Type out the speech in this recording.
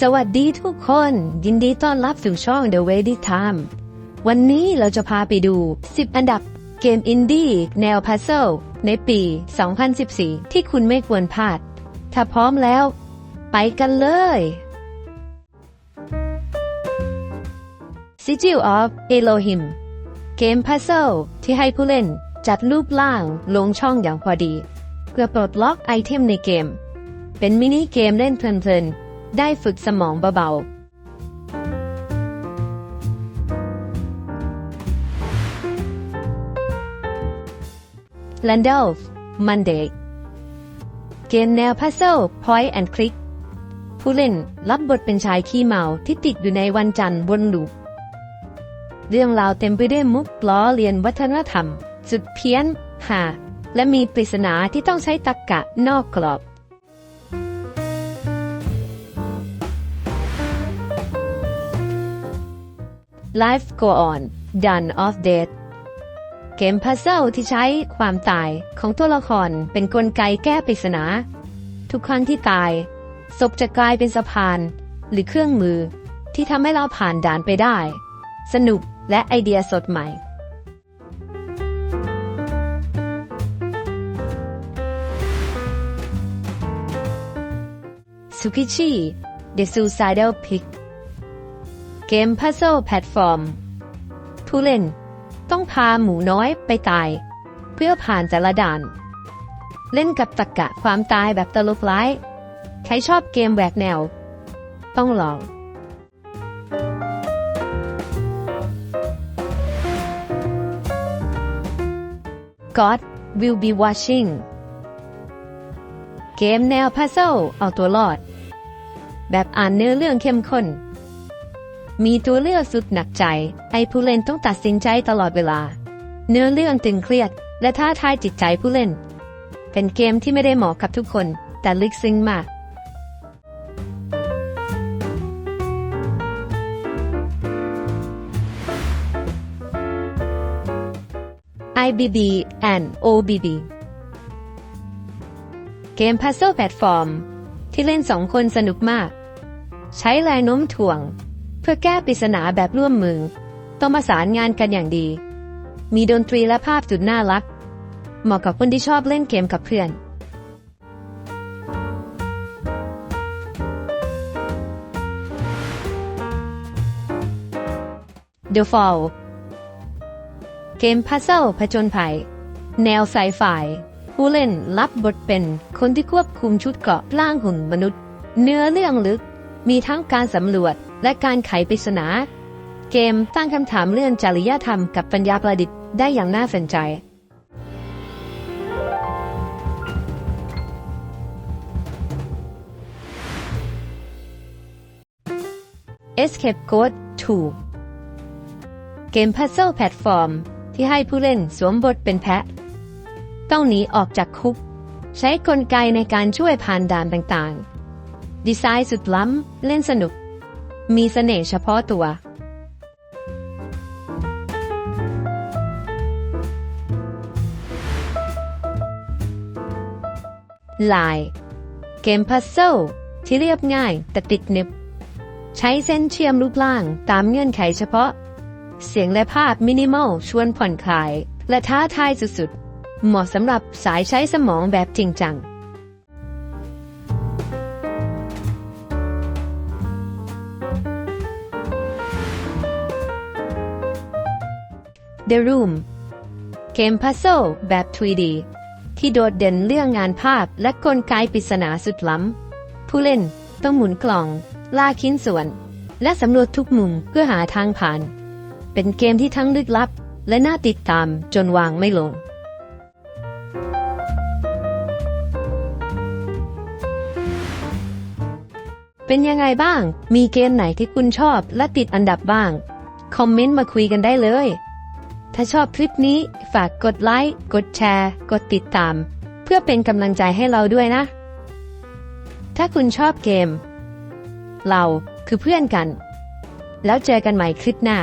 สวัสดีทุกคน ยินดีต้อนรับสู่ช่อง The Ready Time วันนี้เราจะพาไปดู 10 อันดับเกมอินดี้แนวพัซเซิลในปี 2014 ที่คุณไม่ควรพลาด ถ้าพร้อมแล้ว ไปกันเลย Sigil of Elohim เกมพัซเซิลที่ให้ผู้เล่นจัดรูปร่างลงช่องอย่างพอดี เพื่อปลดล็อกไอเทมในเกม เป็นมินิเกมเล่นเพลินๆ ได้ฝึกสมองเบาๆ Landolf Monday เกมแนวพัซเซิล Point and Click ผู้เล่นรับบทเป็นชายขี้เมาที่ติดอยู่ในวันจันทร์บนลูปเรื่องราวเต็มไปด้วยมุกล้อเลียนวัฒนธรรม สุดเพี้ยนหา และมีปริศนาที่ต้องใช้ตรรกกะนอกกรอบ Life Go On Done of Death เกมพัซเซิลที่ใช้ความตายของตัวละครเป็นกลไกแก้ปริศนา ทุกครั้งที่ตาย ศพจะกลายเป็นสะพาน หรือเครื่องมือที่ทำให้เราผ่านด่านไปได้ สนุกและไอเดียสดใหม่ สุกิชิ The Suicidal Pig เกมพัซเซิลแพลตฟอร์มผู้เล่น ต้องพาหมูน้อยไปตาย เพื่อผ่านแต่ละด่าน เล่นกับตรกกะความตายแบบตลกร้ายใครชอบเกมแหวกแนว ต้องลอง God will be watching เกมแนวพัซเซิลเอาตัวรอด แบบอ่านเนื้อเรื่องเข้มข้น มีตัวเลือกสุดหนักใจให้ผู้เล่นต้องตัดสินใจตลอดเวลา เนื้อเรื่องตึงเครียด และท้าทายจิตใจผู้เล่น เป็นเกมที่ไม่ได้เหมาะกับทุกคน แต่ลึกซึ้งมาก IBB and OBB เกมพัซเซิลแพลตฟอร์มที่เล่นสองคนสนุกมาก ใช้แรงโน้มถ่วง เพื่อแก้ปริศนาแบบร่วมมือ ต้องประสานงานกันอย่างดี มีดนตรีและภาพจุดน่ารัก เหมาะกับคนที่ชอบเล่นเกมกับเพื่อน The Fall เกมพัซเซิลผจญภัย แนวไซไฟผู้เล่นรับบทเป็นคนที่ควบคุมชุดเกาะร่างหุ่นมนุษย์ เนื้อเรื่องลึก มีทั้งการสำรวจและการไขปริศนา เกมตั้งคำถามเรื่องจริยธรรมกับปัญญาประดิษฐ์ได้อย่างน่าสนใจ Escape Code 2 เกมพัซเซิลแพลตฟอร์ม ที่ให้ผู้เล่นสวมบทเป็นแพะ ต้องหนีออกจากคุก ใช้กลไกในการช่วยผ่านด่านต่างๆ ดีไซน์สุดล้ำ เล่นสนุก มีเสน่ห์เฉพาะตัว ลาย เกมพัซเซิลที่เรียบง่ายแต่ติดหนึบใช้เส้นเชื่อมรูปร่างตามเงื่อนไขเฉพาะ เสียงและภาพมินิมอลชวนผ่อนคลาย และท้าทายสุดๆ เหมาะสำหรับสายใช้สมองแบบจริงจัง The Room เกมพัซเซิลแบบ 3D ที่โดดเด่นเรื่องงานภาพและกลไกปริศนาสุดล้ำ ผู้เล่นต้องหมุนกล่อง ล่าชิ้นส่วน และสำรวจทุกมุมเพื่อหาทางผ่าน เป็นเกมที่ทั้งลึกลับ และน่าติดตามจนวางไม่ลง เป็นยังไงบ้าง มีเกมไหนที่คุณชอบและติดอันดับบ้าง คอมเมนต์มาคุยกันได้เลย ถ้าชอบคลิปนี้ฝากกดไลค์ กดแชร์ กดติดตาม เพื่อเป็นกำลังใจให้เราด้วยนะ ถ้าคุณชอบเกม เราคือเพื่อนกัน แล้วเจอกันใหม่คลิปหน้า